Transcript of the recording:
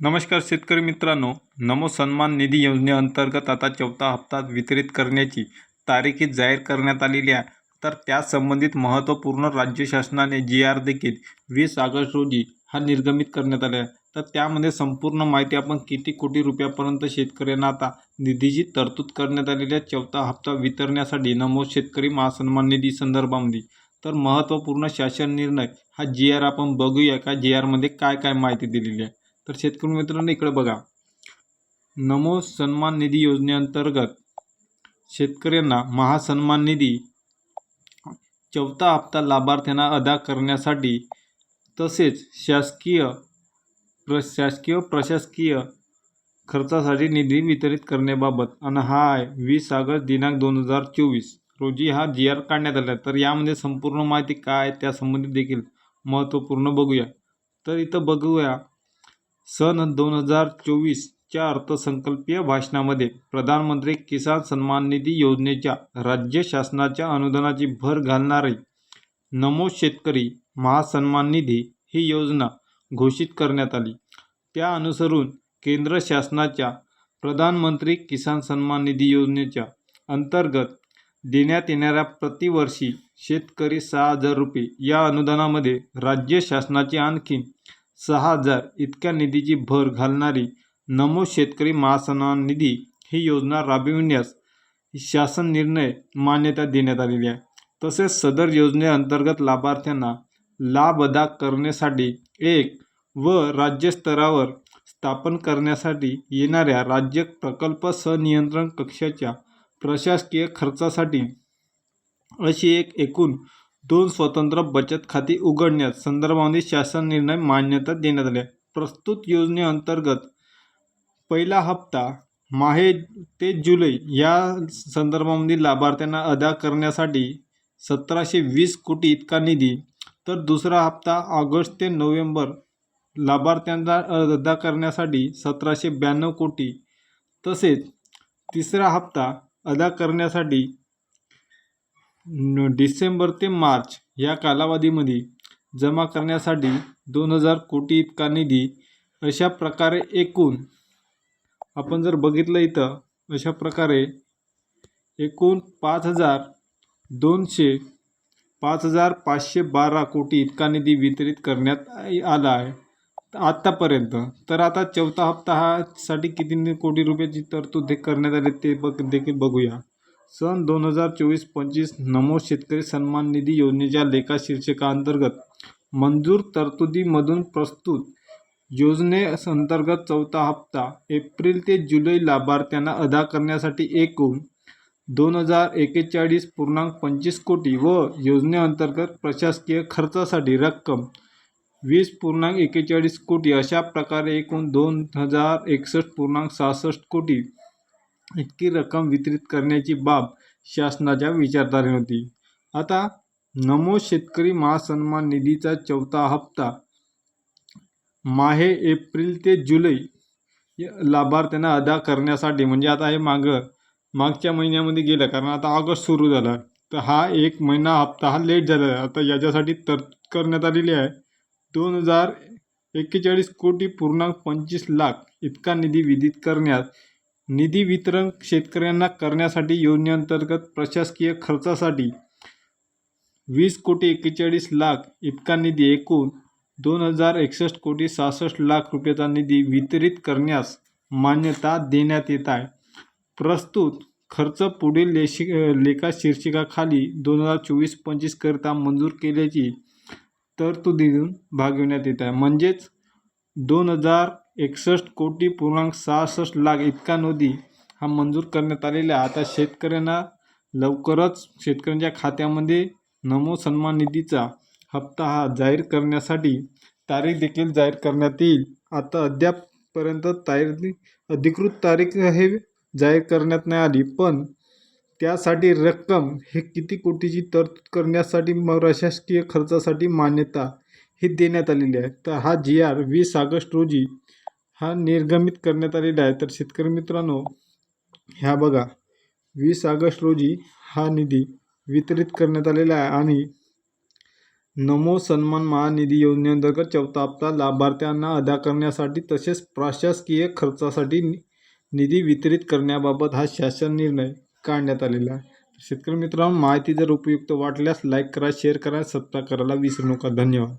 नमस्कार शेतकरी मित्रांनो नमो सन्मान निधी योजनेअंतर्गत आता चौथा हप्ता वितरित करण्याची तारीखी जाहीर करण्यात आलेली आहे. तर त्या संबंधित महत्त्वपूर्ण राज्य शासनाने जी आर देखील वीस ऑगस्ट रोजी हा निर्गमित करण्यात आला आहे. तर त्यामध्ये संपूर्ण माहिती आपण किती कोटी रुपयापर्यंत शेतकऱ्यांना आता निधीची तरतूद करण्यात आलेली आहे. चौथा हप्ता वितरण्यासाठी नमो शेतकरी महासन्मान निधी संदर्भामध्ये. तर महत्त्वपूर्ण शासन निर्णय हा जी आर आपण बघूया का? जी आरमध्ये काय काय माहिती दिलेली आहे? तर शेतकरी मित्रांनो इकडे बघा. नमो सन्मान निधी योजनेअंतर्गत शेतकऱ्यांना महासन्मान निधी चौथा हप्ता लाभार्थ्यांना अदा करण्यासाठी तसेच शासकीय प्र शासकीय प्रशासकीय खर्चासाठी निधी वितरित करण्याबाबत आणि हा आहे वीस ऑगस्ट दिनांक दोन हजार चोवीस रोजी हा जी आर काढण्यात आला. आहे तर यामध्ये संपूर्ण माहिती काय त्यासंबंधित देखील महत्त्वपूर्ण बघूया. तर इथं बघूया सन दोन हजार चोवीसच्या अर्थसंकल्पीय भाषणामध्ये प्रधानमंत्री किसान सन्मान निधी योजनेच्या राज्य शासनाच्या अनुदानाची भर घालणारी नमो शेतकरी महासन्मान निधी ही योजना घोषित करण्यात आली. त्या अनुसरून केंद्र शासनाच्या प्रधानमंत्री किसान सन्मान निधी योजनेच्या अंतर्गत देण्यात येणाऱ्या प्रतिवर्षी शेतकरी सहा हजार रुपये या अनुदानामध्ये राज्य शासनाची आणखी सहा हजार इतक्या निधीची भर घालणारी नमो शेतकरी महासन्मान निधी ही योजना राबविण्यास शासन निर्णय मान्यता देण्यात आलेली आहे. तसेच सदर योजनेअंतर्गत लाभार्थ्यांना लाभ अदा करण्यासाठी एक व राज्यस्तरावर स्थापन करण्यासाठी येणाऱ्या राज्य प्रकल्प सनियंत्रण कक्षाच्या प्रशासकीय खर्चासाठी अशी एक एकूण दोन स्वतंत्र बचत खाती उघडण्यास संदर्भामध्ये शासन निर्णय मान्यता देण्यात आल्या प्रस्तुत योजनेअंतर्गत पहिला हप्ता माहे ते जुलै या संदर्भामध्ये लाभार्थ्यांना अदा करण्यासाठी सतराशे वीस कोटी इतका निधी तर दुसरा हप्ता ऑगस्ट ते नोव्हेंबर लाभार्थ्यांना अदा करण्यासाठी सतराशे ब्याण्णव कोटी. तसेच तिसरा हप्ता अदा करण्यासाठी डिसेंबर ते मार्च या कालावधीमध्ये जमा करण्यासाठी दोन हजार कोटी इतका निधी अशा प्रकारे एकूण आपण जर बघितलं इथं अशा प्रकारे एकूण पाच हजार दोनशे पाच हजार पाचशे बारा कोटी इतका निधी वितरित करण्यात आला आहे आत्तापर्यंत तर आता चौथा हप्ता हा साठी किती कोटी रुपयाची तरतूद करण्यात आले ते बघ देखील बघूया. सन दोन हजार चोवीस पंचवीस नमो शेतकरी सन्मान निधी योजनेच्या लेखा शीर्षकाअंतर्गत मंजूर तरतुदीमधून प्रस्तुत योजनेअंतर्गत चौथा हप्ता एप्रिल ते जुलै लाभार्थ्यांना अदा करण्यासाठी एकूण दोन हजार एकेचाळीस पूर्णांक पंचवीस कोटी व योजनेअंतर्गत प्रशासकीय खर्चासाठी रक्कम वीस पूर्णांक एकेचाळीस कोटी अशा प्रकारे एकूण दोन हजार एकसष्ट पूर्णांक सहासष्ट कोटी इतकी रक्कम वितरित करण्याची बाब शासनाच्या विचारधारे होती. आता नमो शेतकरी महासन्मान निधीचा चौथा हप्ता माहे एप्रिल ते जुलै लाभार्थ्यांना अदा करण्यासाठी म्हणजे आता हे मागं मागच्या महिन्यामध्ये गेलं कारण आता ऑगस्ट सुरू झाला. तर हा एक महिना हप्ता हा लेट झाला आहे. आता याच्यासाठी तरतूद करण्यात आलेली आहे. दोन हजार एक्केचाळीस कोटी पूर्णांक पंचवीस लाख इतका निधी विदित करण्यात निधी वितरण शेतकऱ्यांना करण्यासाठी योजनेअंतर्गत प्रशासकीय खर्चासाठी वीस कोटी एक्केचाळीस लाख इतका निधी एकूण दोन हजार एकसष्ट कोटी सहासष्ट लाख रुपयाचा निधी वितरित करण्यास मान्यता देण्यात येत आहे. प्रस्तुत खर्च पुढील लेशी लेखा शीर्षिकाखाली दोन हजार चोवीस पंचवीसकरिता मंजूर केल्याची तरतुदीतून भागविण्यात येत आहे. म्हणजेच दोन हजार एकसष्ट कोटी पूर्णांक सहासष्ट लाख इतका निधी हा मंजूर करण्यात आलेला आहे. आता शेतकऱ्यांना लवकरच शेतकऱ्यांच्या खात्यामध्ये नमो सन्मान निधीचा हप्ता हा जाहीर करण्यासाठी तारीख देखील जाहीर करण्यात येईल. आता अद्यापपर्यंत तारीख अधिकृत तारीख हे जाहीर करण्यात नाही आली पण त्यासाठी रक्कम हे किती कोटीची तरतूद करण्यासाठी मग प्रशासकीय खर्चासाठी मान्यता ही देण्यात आलेली आहे. तर हा जी आर वीस ऑगस्ट रोजी हा निर्गमित करण्यात आलेला आहे. तर शेतकरी मित्रांनो ह्या बघा वीस ऑगस्ट रोजी हा निधी वितरित करण्यात आलेला आहे आणि नमो सन्मान महानिधी योजनेअंतर्गत चौथा हप्ता लाभार्थ्यांना अदा करण्यासाठी तसेच प्रशासकीय खर्चासाठी नि निधी वितरित करण्याबाबत हा शासन निर्णय काढण्यात आलेला आहे. शेतकरी मित्रांनो माहिती जर उपयुक्त वाटल्यास लाईक करा शेअर करा सबस्क्राईब करायला विसरू नका. धन्यवाद.